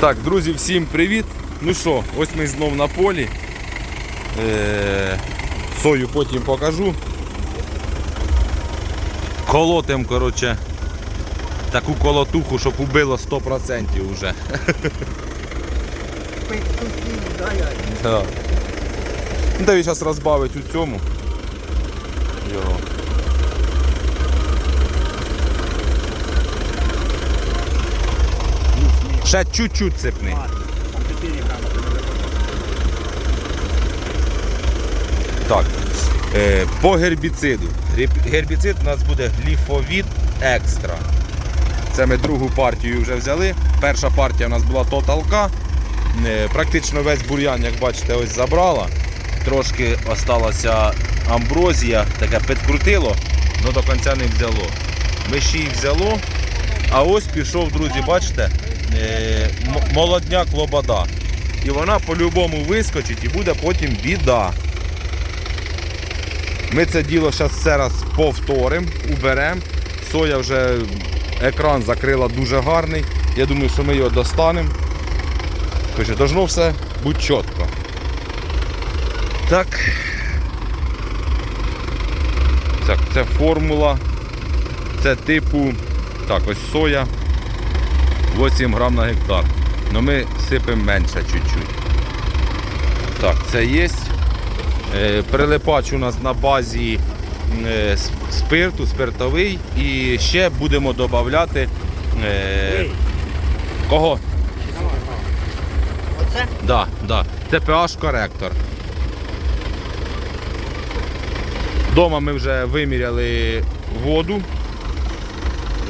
Так, друзі, всім привіт. Ну що, ось ми знов на полі. Е, сою потім покажу. Колотим, коротше, таку колотуху, щоб убило 100% вже. Так. Ну, Та він зараз розбавить у цьому. Його. Ще чуть-чуть цепни. Так. Е, по гербіциду. Гербіцид у нас буде гліфовід екстра. Це ми другу партію вже взяли. Перша партія у нас була тоталка. Е, Практично весь бур'ян, як бачите, ось забрала. Трошки осталася амброзія, таке підкрутило, але до кінця не взяло. Миші взяло. А ось пішов, друзі, бачите, е, молодняк лобода. І вона по-любому вискочить і буде потім біда. Ми це діло зараз раз повторимо, уберемо. Соя вже екран закрила дуже гарний. Я думаю, що ми його достанемо. Короче, должно все бути чітко. Так. Так, це формула. Це типу. Так, ось соя. 8 грам на гектар. Но ми сипемо менше чуть-чуть. Так, це є. Е, Прилипач у нас на базі е, спирту, спиртовий. І ще будемо додати. Е, кого? Оце? Да, да. Це pH коректор. Дома ми вже виміряли воду.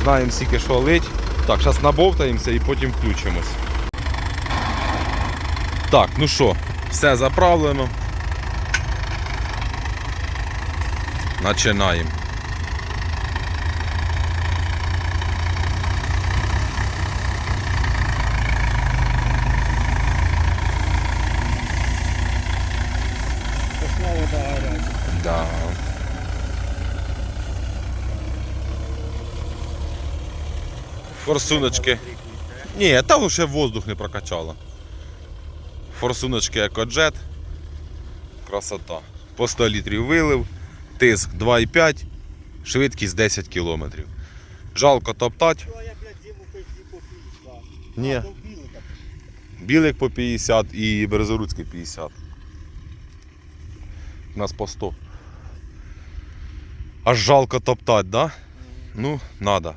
Знаємо скільки що лить. Так, зараз набовтаємося і потім включимось. Так, ну що, все заправлено. Починаємо. Пішла вода гаряча. Да. Форсуночки. Ні, та ще воздух не прокачало. Форсуночки екоджет. Красота. По 100 літрів вилив, тиск 2,5, швидкість 10 км. Жалко топтати. Ну, а я, блядь, зиму пизді по 50. Ні. Білик по 50 і Березоруцький 50. У нас по 100. Аж жалко топтати, да? Ну, надо.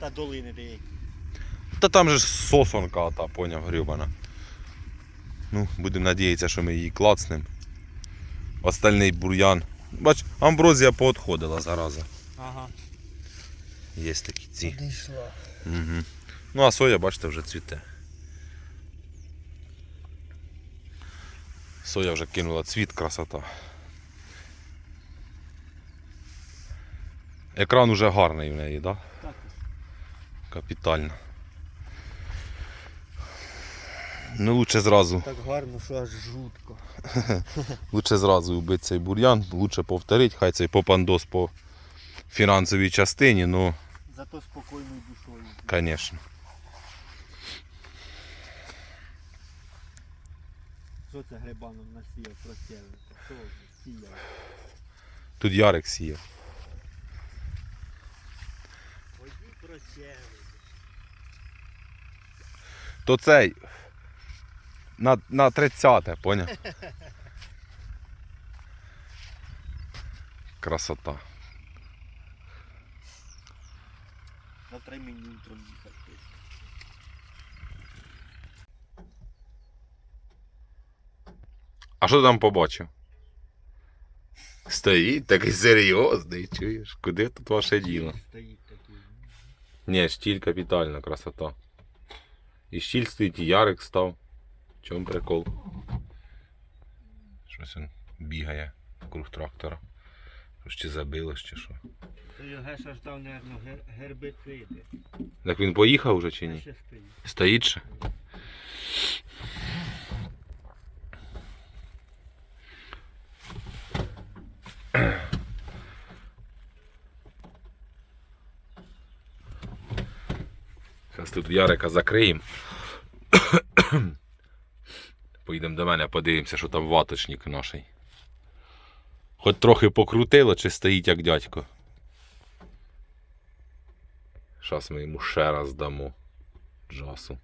Та долини де є. Та там же ж сосонка та, поняв, грюбана. Ну, будемо надіятися, що ми її клацнемо. Остальний бур'ян. Бач, амброзія поотходила зараза. Ага. Є такі ці. Дійшла. Угу. Ну а соя, бачите, вже цвіте. Соя вже кинула цвіт, красота. Екран уже гарний в неї, так? Да? Так. Капітально. Ну лучше зразу, Так гарно, що аж жутко. лучше зразу вбити цей бур'ян, лучше повторити, хай цей попандос по фінансовій частині, ну, Зато спокійною душою. звісно. Що це грибаном насіяв просєвити? Що сіяв? Тут Ярик сіяв. Одні просєвити. То цей на, на 30, поняв? Красота. Завтра мені утром їхати. А що ти там побачив? Стоїть такий серйозний, чуєш? Куди тут ваше діло? Стоїть такий. Ні, штіль капітальна красота. І щіль стоїть, і Ярик став. В чому прикол? Щось він бігає круг трактора. Щось чи забилось, чи що. Геша ждав, мабуть, гер... гербициди. Так він поїхав уже чи ні? Стоїть ще? Ярика закриємо. Поїдемо до мене, подивимося, що там ваточник наш. Хоч трохи покрутило, чи стоїть як дядько. Зараз ми йому ще раз дамо джасу.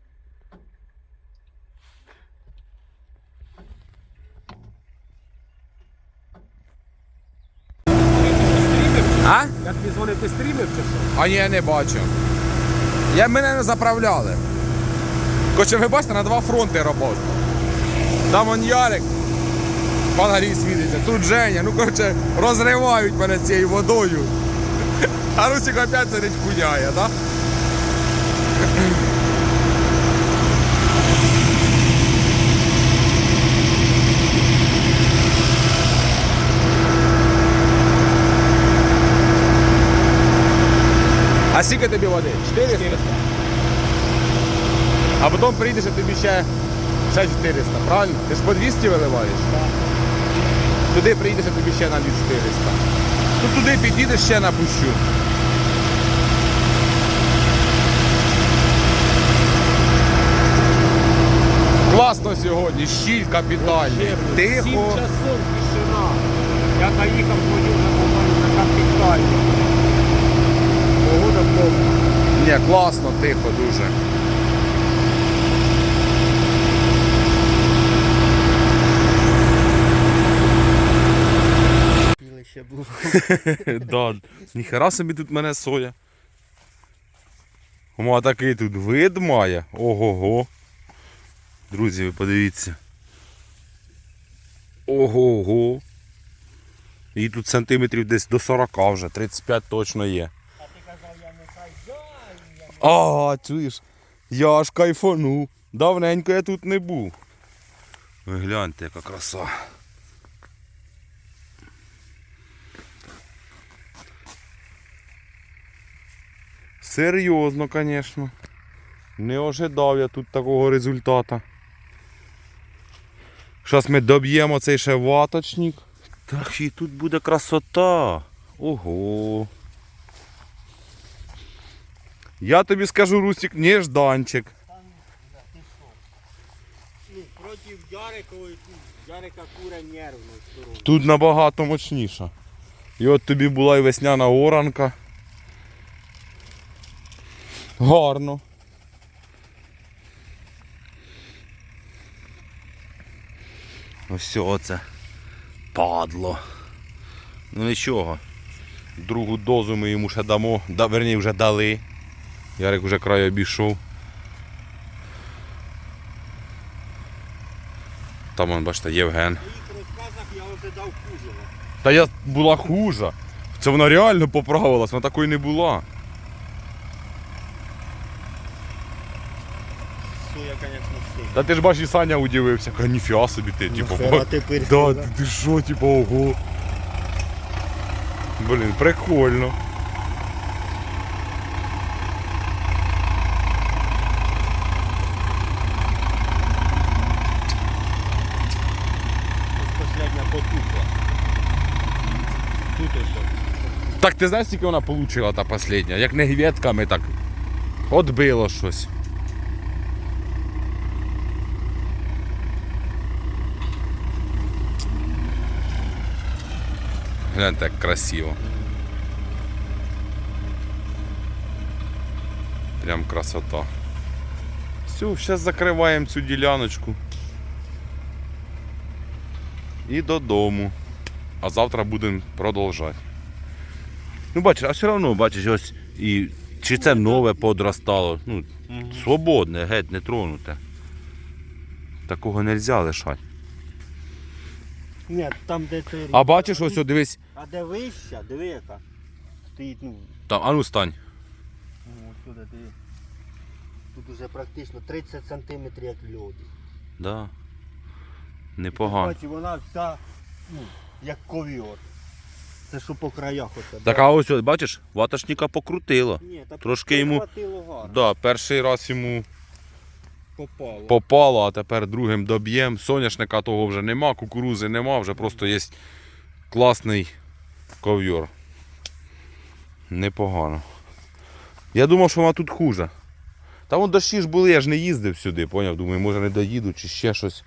А? Я тобі дзвонив, ти стрімив чи що? А ні, я не бачу. Я мене не заправляли. Хоча ви бачите, на два фронти робота. Там он Ярик, пан Гарій світиться, тут Женя, ну коротше, розривають мене цією водою. А Русик опять сидить куняє, так? А скільки тобі води? 400? А потім прийдеш, а тобі ще, ще 400, правильно? Ти ж по 200 виливаєш? Так. Туди прийдеш, а тобі ще налью 400. Тут туди підійдеш, ще напущу. Класно сьогодні, щіль капітальний. Сім Тихо. часов тишина. Я заїхав, дзвонив на капіталі. Погода. Ні, класно, тихо дуже. Ще було. да, ніхера собі тут мене соя. Ома такий тут вид має. Ого-го. Друзі, ви подивіться. Ого-го. І тут сантиметрів десь до 40 вже, 35 точно є. А ти казав, я не хай А, чуєш? Я аж кайфану. Давненько я тут не був. Ви гляньте, яка краса. Серйозно, звісно. Не ожидав я тут такого результату. Зараз ми доб'ємо цей ще ваточник. Так і тут буде красота. Ого. Я тобі скажу, Русик, нежданчик. Ну, проти Ярикової, тут Ярика кура нервно в. Тут набагато мощніша. І от тобі була і весняна оранка. Гарно. Ось оце. Падло. Ну нічого. Другу дозу ми йому ще дамо. Да, верні, вже дали. Ярик вже край обійшов. Там, он, бачите, Євген. Я ожидав хужого. Та я була хужа. Це вона реально поправилась, вона такої не була. Соя, звісно, стильна. Та ти ж бачиш, і Саня удивився. Каже, ніфіа собі ти, типу. Ніхера ти да, персила. ти, ти що, типу, ого. Блін, прикольно. Ось Последня потухла. Тут ось. Так ти знаєш, скільки вона получила та последня? Як не гвєтками, так отбило щось. Гляньте, як красиво. Прям красота. Все, зараз закриваємо цю діляночку. І додому. А завтра будемо продовжувати. Ну бачиш, а все одно, бачиш, ось і чи це нове подростало. Ну, свободне, геть не тронуте. Такого не можна лишати. Ні, там де це. А бачиш, ось, дивись, А де вища, диви яка. Стоїть, ну, там, а ну стань. ну ось сюди диви. Тут уже практично 30 сантиметрів як льоді. Да. Непогано. Бачиш, вона вся, ну, як ковір. Це що по краях оце. Так, а ось, от, бачиш, ватошника покрутило. Ні, так трошки йому- гарно. Да, перший раз йому Попало. попало, а тепер другим доб'єм. Соняшника того вже нема, кукурузи нема, вже просто є класний ковйор. Непогано. Я думав, що вона тут хуже. Та вон дощі ж були, я ж не їздив сюди, поняв? Думаю, може не доїду чи ще щось.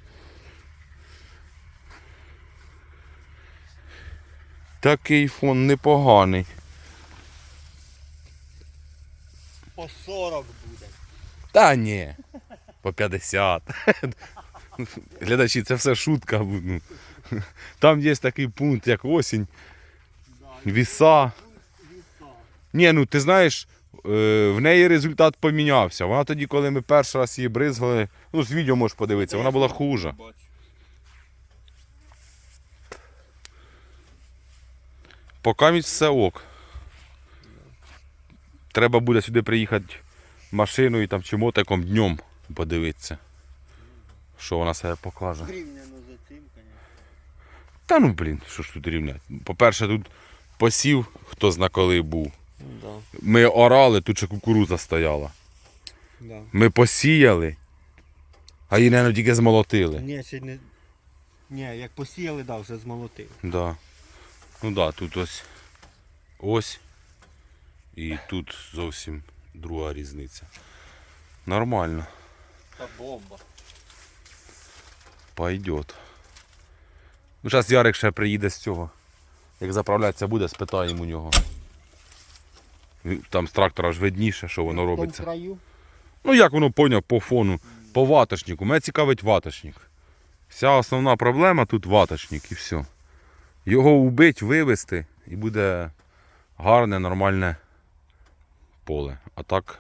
Такий фон непоганий. По 40 буде. Та ні. По 50. Глядачі, це все шутка. Там є такий пункт, як осінь, віса. Ні, ну ти знаєш, е, в неї результат помінявся. Вона тоді, коли ми перший раз її бризгали, ну з відео можеш подивитися, вона була хужа. Поки міць все ок. Треба буде сюди приїхати машиною там, чи мотиком днем подивитися. Що вона себе покаже. Рівняно за цим, конечно. Та ну блін, що ж тут рівняти. По-перше, тут посів, хто зна коли був. Да. Ми орали, тут ще кукуруза стояла. Да. Ми посіяли, а її, мабуть, тільки змолотили. Ні, ще не. Ні, як посіяли, да, вже змолотив. Да. Ну да, тут ось ось. І тут зовсім друга різниця. Нормально. Та бомба. Пойдет. Ну, зараз Ярик ще приїде з цього. Як заправлятися буде, спитаємо у нього. Там з трактора ж видніше, що воно робиться. краю. Ну як воно поняв по фону, по ваточнику. Мене цікавить ваточник. Вся основна проблема тут ваточник і все. Його убить, вивезти і буде гарне, нормальне поле. А так,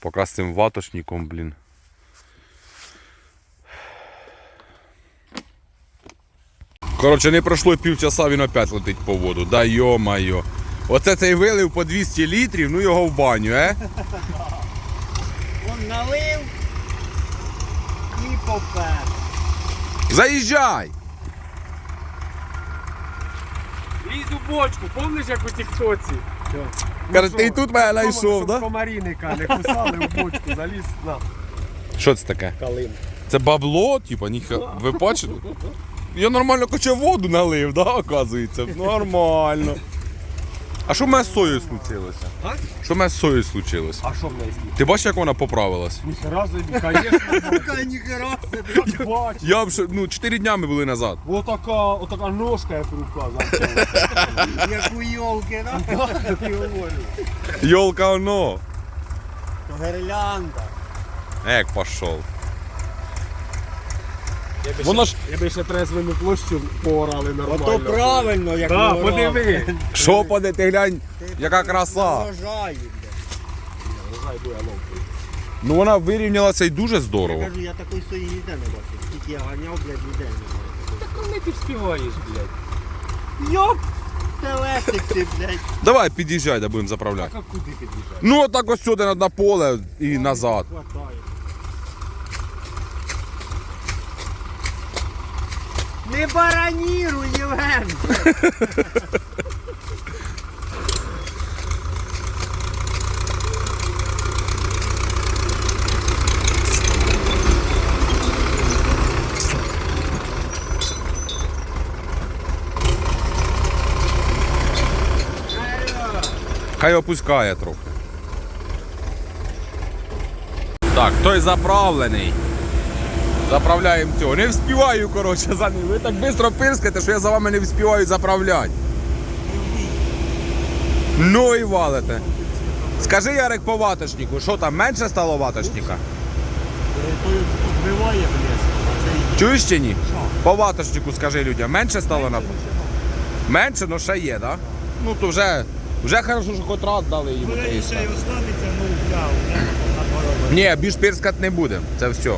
поки з цим ваточником, блін. Коротше, не пройшло півчаса, він опять летить по воду. Да йо-майо. Оце цей вилив по 200 літрів, ну його в баню, е? Он налив і попер. Заїжджай! Лізь у бочку, помниш як у тіктоці? Каже, ти і тут мене знайшов, да? комаріника не кусали в бочку, заліз на Що це таке? калин. Це бабло, типа, ніхе. Ви бачите? Я нормально хоча воду налив, да, оказується. Нормально. А що в мене з соєю случилося? А? Що в мене з соєю случилося? А що в неї слід? Ти бачиш, як вона поправилась? Ніхера собі, звісно. Така ніхера собі. Я бачу. Я б ще, ну, 4 днями були назад. Отака, отака ножка, як рука завтра. Як у йолки, да? Ти. Йолка оно. То гирлянда. Ек, пішов. Я би Воно ще- ж- Я би ще трезвими площу поорали нормально. Ото правильно, як Да, ми подиви. Що поди, ти глянь, яка краса. Вважаю, Вважай, буде ловкий. Ну вона вирівнялася і дуже Я здорово. кажу, я такої сої ніде не бачив. Скільки я ганяв, блядь, ніде не бачив. Так коли ти співаєш, блядь? Йоп! Телесик ти, блядь. Давай, під'їжджай, да будемо заправляти. Так а куди під'їжджаєш? Ну отак ось сюди на поле і назад. Хватає. Не бараніруй, Євген! Хай опускає трохи. Так, той заправлений. Заправляємо цього. Не вспіваю, коротше, за ним. Ви так швидко пирскаєте, що я за вами не вспіваю заправляти. Ну і валите. Скажи, Ярик, по ваточнику, що там менше стало вбиває. Чуєш чи ні? По ваточнику скажи людям, менше стало на. Менше, ну ще є, так? Да? Ну то вже, вже хорошо, що хоч раз дали їм. Ну, не? Ні, більш пирскати не буде. Це все.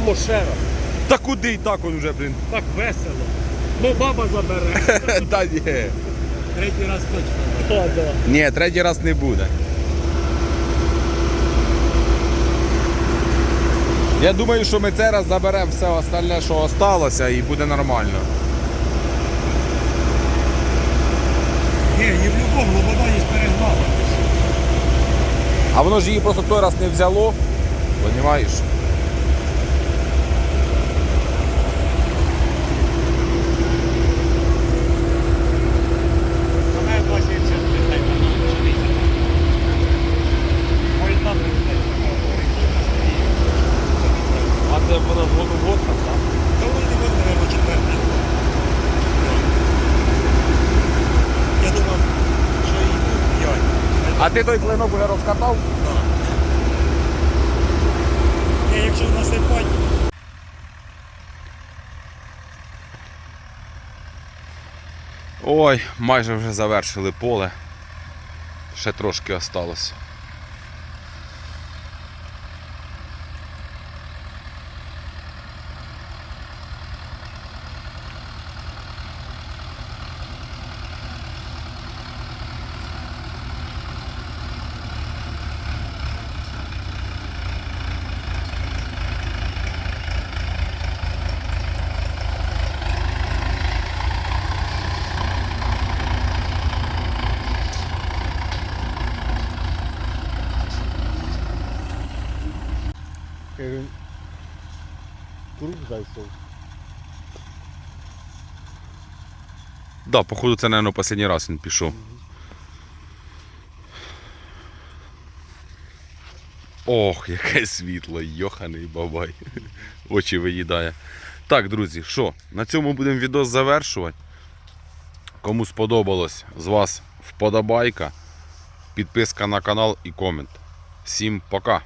Може ще раз. Та куди і так он вже, блін. Так весело. Ну баба забере. Та ні. Третій раз точно. Да, да. Ні, третій раз не буде. Я думаю, що ми цей раз заберемо все остальне, що осталося, і буде нормально. Ні, і в любому лобода є перегнала. А воно ж її просто той раз не взяло. Понімаєш? Вона 2,70 питання. Ой, там, блядь, А ти той клинок уже розкатав? Я якщо насипати, Ой, майже вже завершили поле. Ще трошки осталось. Він круг зайшов. Да, походу це, мабуть, останній раз він пішов. Ох, яке світло, йоханий бабай. Очі виїдає. Так, друзі, що, на цьому будемо відос завершувати. Кому сподобалось з вас вподобайка, підписка на канал і комент. Всім пока!